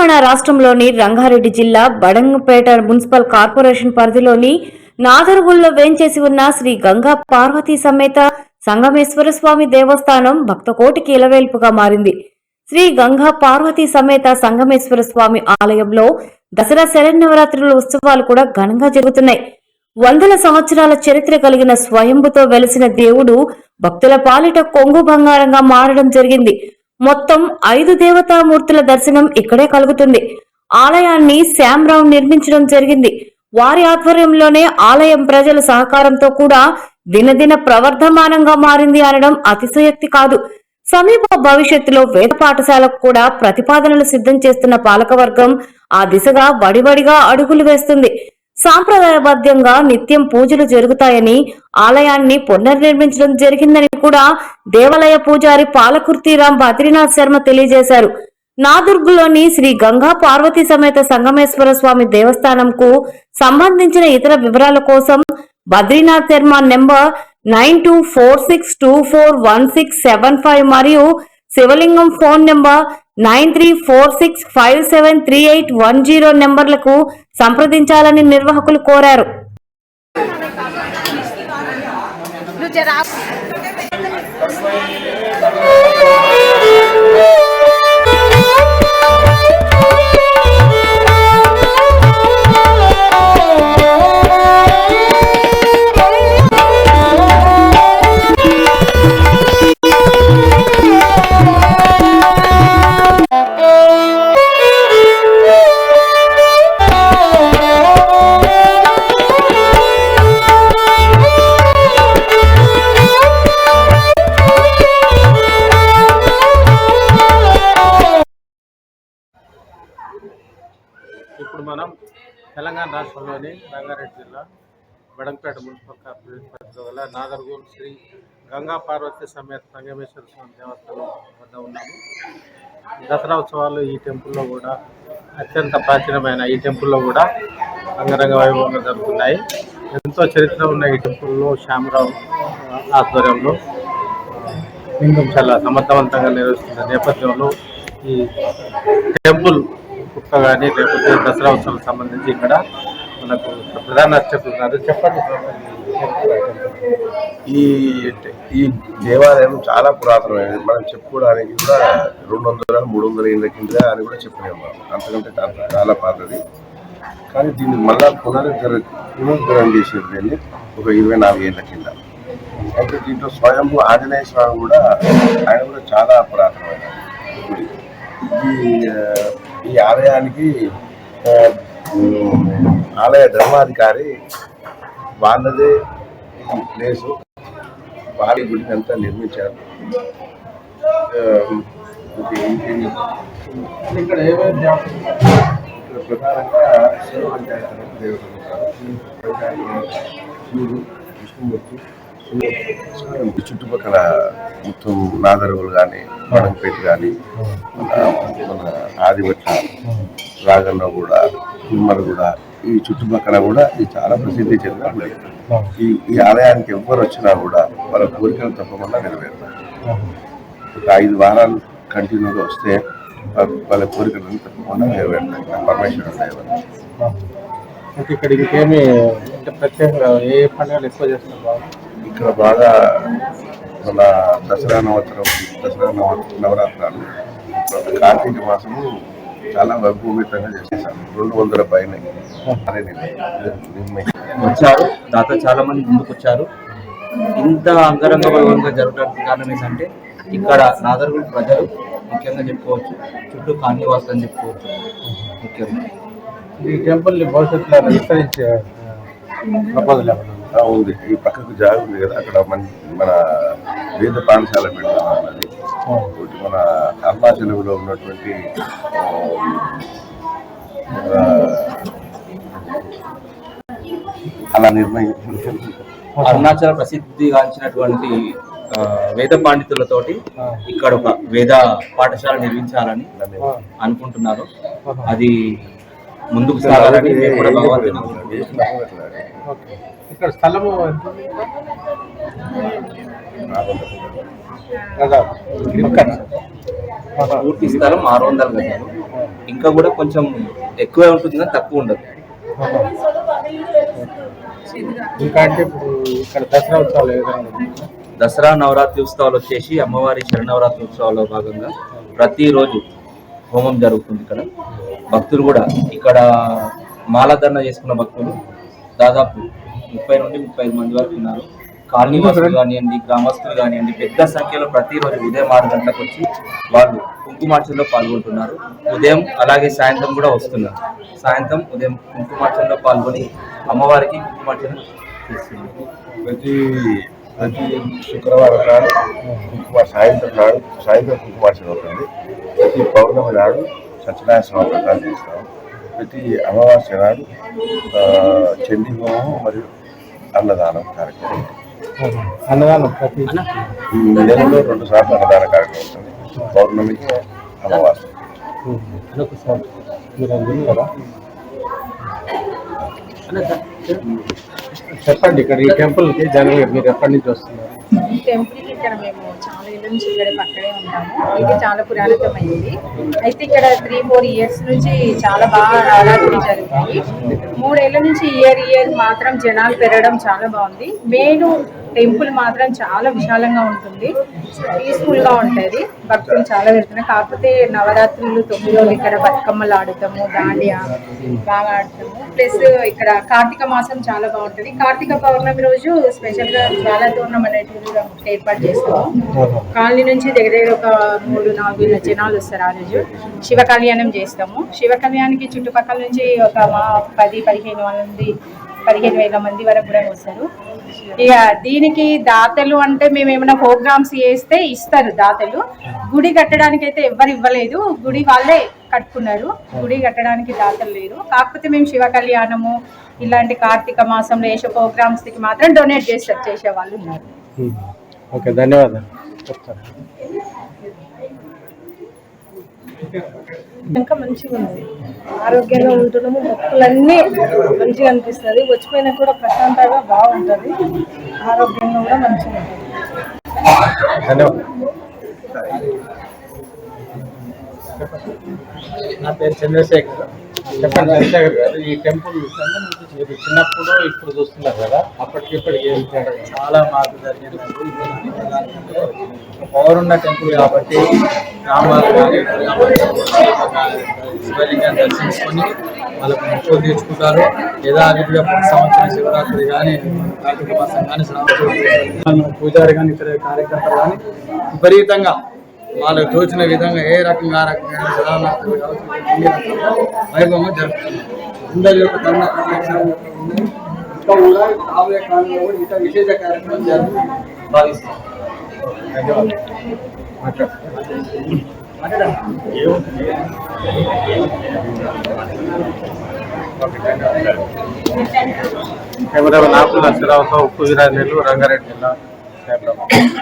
తెలంగాణ రాష్ట్రంలోని రంగారెడ్డి జిల్లా Badangpet municipal corporation పరిధిలోని నాదర్గుల్లో వేంచేసి ఉన్న శ్రీ గంగా పార్వతీ సమేత సంగమేశ్వర స్వామి దేవస్థానం భక్తకోటికి ఇలవేల్పుగా మారింది. శ్రీ గంగా పార్వతీ సమేత సంగమేశ్వర స్వామి ఆలయంలో దసరా శరన్నవరాత్రుల ఉత్సవాలు కూడా ఘనంగా జరుగుతున్నాయి. వందల సంవత్సరాల చరిత్ర కలిగిన స్వయంభుతో వెలిసిన దేవుడు భక్తుల పాలిట కొంగు బంగారంగా మారడం జరిగింది. మొత్తం ఐదు దేవతామూర్తుల దర్శనం ఇక్కడే కలుగుతుంది. ఆలయాన్ని శ్యామరావు నిర్మించడం జరిగింది. వారి ఆధ్వర్యంలోనే ఆలయం ప్రజల సహకారంతో కూడా దినదిన ప్రవర్ధమానంగా మారింది అనడం అతిశయోక్తి కాదు. సమీప భవిష్యత్తులో వేద పాఠశాలకు కూడా ప్రతిపాదనలు సిద్ధం చేస్తున్న పాలకవర్గం ఆ దిశగా వడివడిగా అడుగులు వేస్తుంది. సాంప్రదాయబద్ధంగా నిత్యం పూజలు జరుగుతాయని ఆలయాన్ని పునర్నిర్మించడం జరిగిందని కూడా దేవాలయ పూజారి పాలకుర్తిరాం బద్రీనాథ్ శర్మ తెలియజేశారు. నాదుర్గులోని శ్రీ గంగా పార్వతీ సమేత సంగమేశ్వర స్వామి దేవస్థానంకు సంబంధించిన ఇతర వివరాల కోసం Badrinath Sharma number nine two four six two four one six seven five మరియు Shivalingam phone number nine three four six five seven three eight one zero నెంబర్లకు సంప్రదించాలని నిర్వాహకులు కోరారు. నువ్వు ఇప్పుడు మనం తెలంగాణ రాష్ట్రంలోని రంగారెడ్డి జిల్లా బడంపేట మున్సిపల్ కార్పొరేషన్ పరిధిలో గల నాగర్గూల్ శ్రీ గంగా పార్వతి సమేత సంగమేశ్వర స్వామి దేవస్థానం వద్ద ఉన్నాము. దసరా ఉత్సవాలు ఈ టెంపుల్లో కూడా అత్యంత ప్రాచీనమైన ఈ టెంపుల్లో కూడా రంగరంగ వైభవంగా జరుగుతున్నాయి. ఎంతో చరిత్ర ఉన్న ఈ టెంపుల్లో శ్యామరావు ఆధ్వర్యంలో లింగం చాలా సమర్థవంతంగా నిర్వహిస్తున్న నేపథ్యంలో ఈ టెంపుల్ కుక్క కానీ లేకపోతే దసరా ఉత్సవాలకు సంబంధించి ఇక్కడ మనకు ప్రధాన అర్చకులు ఉన్నారు. చెప్పండి. ఈ ఈ దేవాలయం చాలా పురాతనమైనది. మనం చెప్పుకోవడానికి కూడా రెండు వందల మూడు వందల ఏళ్ళ కింద అని కూడా చెప్పలేము అంతకంటే చాలా- చాలా పాతది. కానీ దీన్ని మళ్ళా పునరుద్ధర పునరుద్ధరణ చేసేది దీన్ని ఒక ఇరవై నాలుగు ఏళ్ళ కింద. అయితే దీంట్లో స్వయం ఆంజనేయ స్వామి కూడా ఆయన కూడా చాలా పురాతనమైన గుడి ఈ ఈ ఆలయానికి ఆలయ ధర్మాధికారి వాళ్ళదే ఈ ప్లేసు. వాళ్ళ గుడిని అంతా నిర్మించారు. ఇక్కడ ప్రధానంగా శివ పంచాయతీ దేవతలు ఉంటారు. పంచాయతీ శివుడు విష్ణుమూర్తి. చుట్టుపక్కల మొత్తం నాదరువులు కానీ మడంపేట కానీ మన మన ఆదివట్ల రాగన్న కూడా కుమ్మరు కూడా ఈ చుట్టుపక్కల కూడా ఇది చాలా ప్రసిద్ధి చెందిన ఆలయం ఈ ఈ ఆలయానికి ఎవ్వరు వచ్చినా కూడా వాళ్ళ కోరికలు తప్పకుండా నెరవేరుతారు ఒక ఐదు వారాలు కంటిన్యూగా వస్తే వాళ్ళ- వాళ్ళ కోరికలు తప్పకుండా నెరవేరుతాయి. పరమేశ్వరం పరమేశ్వరుడు ఇంకా ఇక్కడ ఇంకేమి అంటే ప్రత్యేకంగా ఏ పండుగలు ఎక్కువ చేస్తున్నారు ఇక్కడ బాగా మన దసరా నవరాత్రం దసరా నవ నవరాత్రాలు కార్తీక మాసము చాలా వైభవమితంగా చేసేసారు. రెండు వందల పైన. వచ్చారు. దాత చాలా మంది ముందుకు వచ్చారు. ఇంత అంగరంగ వైభవంగా జరగడానికి కారణం ఏంటంటే ఇక్కడ నాదర్గుల్ ప్రజలు ముఖ్యంగా చెప్పుకోవచ్చు. చుట్టూ కాలనీవాసులు అని చెప్పుకోవచ్చు. ముఖ్యంగా. ఈ టెంపుల్ని భవిష్యత్తులో విస్తరించే ప్రపోజల్ ఉందా? ఈ పక్కకు జాగ ఉంది కదా. అక్కడ మన మన వేద పాఠశాల పెడతామన్నది ఒకటి మన అరుణాచలంలో ఉన్నటువంటి ఆ, అలా నిర్ణయం. అరుణాచల ప్రసిద్ధిగాంచినటువంటి ఆ, వేద పండితులతోటి ఇక్కడ ఒక వేద పాఠశాల నిర్మించాలని అనుకుంటున్నారు. అది ముందుకు సాగాలని ఇక్కడ స్థలము. పూర్తి స్థలం ఆరు వందల గజాలు ఇంకా కూడా కొంచెం ఎక్కువే ఉంటుంది? కానీ తక్కువ ఉండదు. ఇంకా అంటే ఇప్పుడు ఇక్కడ దసరా ఉత్సవాలు ఏ విధంగా ఉన్నాయి? దసరా నవరాత్రి ఉత్సవాలు వచ్చేసి అమ్మవారి శరణవరాత్రి ఉత్సవాల్లో భాగంగా ప్రతిరోజు హోమం జరుగుతుంది ఇక్కడ. భక్తులు కూడా ఇక్కడ మాలాధరణ చేసుకున్న భక్తులు దాదాపు ముప్పై నుండి ముప్పై ఐదు మంది వరకు ఉన్నారు. కాలనీ వాసులు కానివ్వండి గ్రామస్తులు కానివ్వండి పెద్ద సంఖ్యలో ప్రతిరోజు ఉదయం ఆరు గంటలకు వచ్చి వాళ్ళు కుంకుమార్చనలో పాల్గొంటున్నారు. ఉదయం అలాగే సాయంత్రం కూడా వస్తున్నారు. సాయంత్రం ఉదయం కుంకుమార్చనలో పాల్గొని అమ్మవారికి కుంకుమార్చన చేస్తున్నారు. ప్రతి ప్రతి శుక్రవారం నాడు కుంకుమ సాయంత్రం నాడు సాయంత్రం కుంకుమార్చన అవుతుంది. ప్రతి పౌర్ణమి నాడు సత్యనారాయణ స్వామి వ్రతాలు చేస్తాం. ప్రతి అమావాస్య నాడు చండీ హోమం మరియు అన్నదానం కార్యక్రమం. అన్నదానం ప్రతి నెలలో రెండు సార్లు అన్నదాన కార్యక్రమం ఉంటుంది. పౌర్ణమికి అమావాస్య. చెప్పండి ఇక్కడ ఈ టెంపుల్కి జనరల్గా మీరు ఎప్పటి నుంచి వస్తున్నారు? ఈ టెంపుల్కి ఇక్కడ మేము నుంచి ఇక్కడ పక్కనే ఉన్నాము ఇది చాలా పురాతనమైంది. అయితే ఇక్కడ త్రీ ఫోర్ ఇయర్స్ నుంచి చాలా బాగా నవరాత్రి జరుగుతాయి మూడేళ్ళ నుంచి ఇయర్ ఇయర్ మాత్రం జనాలు పెరగడం చాలా బాగుంది. మెయిన్ టెంపుల్ మాత్రం చాలా విశాలంగా ఉంటుంది. పీస్ఫుల్గా ఉంటుంది. భక్తులు చాలా వెళ్తున్నారు. కాకపోతే నవరాత్రులు తొమ్మిది రోజులు ఇక్కడ బతుకమ్మలు ఆడుతాము దాండియా బాగా ఆడతాము. ప్లస్ ఇక్కడ కార్తీక మాసం చాలా బాగుంటుంది. కార్తీక పౌర్ణమి రోజు స్పెషల్గా జ్వాల తోరణం అనేటివి కూడా ఏర్పాటు చేస్తాము. కాలనీ నుంచి దగ్గర దగ్గర ఒక మూడు నాలుగు వేల జనాలు వస్తారు ఆ రోజు. శివ కళ్యాణం చేస్తాము. శివ కళ్యాణానికి చుట్టుపక్కల నుంచి ఒక మా పది పదిహేను వందల మంది పదిహేను వేల మంది వరకు కూడా వస్తారు. ఇక దీనికి దాతలు అంటే మేము ఏమైనా ప్రోగ్రామ్స్ చేస్తే ఇస్తారు దాతలు. గుడి కట్టడానికి అయితే ఎవ్వరు ఇవ్వలేదు. గుడి వాళ్ళే కట్టుకున్నారు. గుడి కట్టడానికి దాతలు లేరు. కాకపోతే మేము శివ కళ్యాణము ఇలాంటి కార్తీక మాసంలో వేసే ప్రోగ్రామ్స్కి మాత్రం డొనేట్ చేస్తారు చేసే వాళ్ళు ఉన్నారు. ఓకే ధన్యవాదాలు. ఇంకా మంచిగా ఉంది. ఆరోగ్యంగా ఉంటున్నాము మొక్కలన్నీ మంచిగా అనిపిస్తుంది. వచ్చిపోయినా కూడా ప్రశాంతంగా బాగుంటుంది. ఆరోగ్యంగా కూడా మంచిగా ఉంటుంది. నా పేరు చంద్రశేఖర్. చెప్పండి. చంద్రశేఖర్ గారు ఈ టెంపుల్ మీరు చిన్నప్పుడు ఇప్పుడు చూస్తున్నారు కదా అప్పటికి తేడా? చాలా మార్పు జరిగిందండి పవరున్న టెంపుల్ కాబట్టి గ్రామాలు కానీ శివలింగాన్ని దర్శించుకొని వాళ్ళకు మొక్కులు తీర్చుకుంటారు యథావిధిగా ప్రతి సంవత్సరం శివరాత్రి కానీ కార్తీక మాసం కానీ పూజారి కానీ ఇతర కార్యకర్తలు కానీ విపరీతంగా వాళ్ళకు తోచిన విధంగా ఏ రకంగా ఆ రకంగా శివరాత్రి వైభవంగా జరుపుతున్నారు అందరి యొక్క కరుణ ఇంకా కూడా రాబోయే కాలంలో కూడా ఇంకా విశేష కార్యక్రమం జరుపు భావిస్తాం కెమెరా నాకుల నరసరావుతో ఉప్పు వీరాజు నెల్లూరు రంగారెడ్డి జిల్లా హైదరాబాద్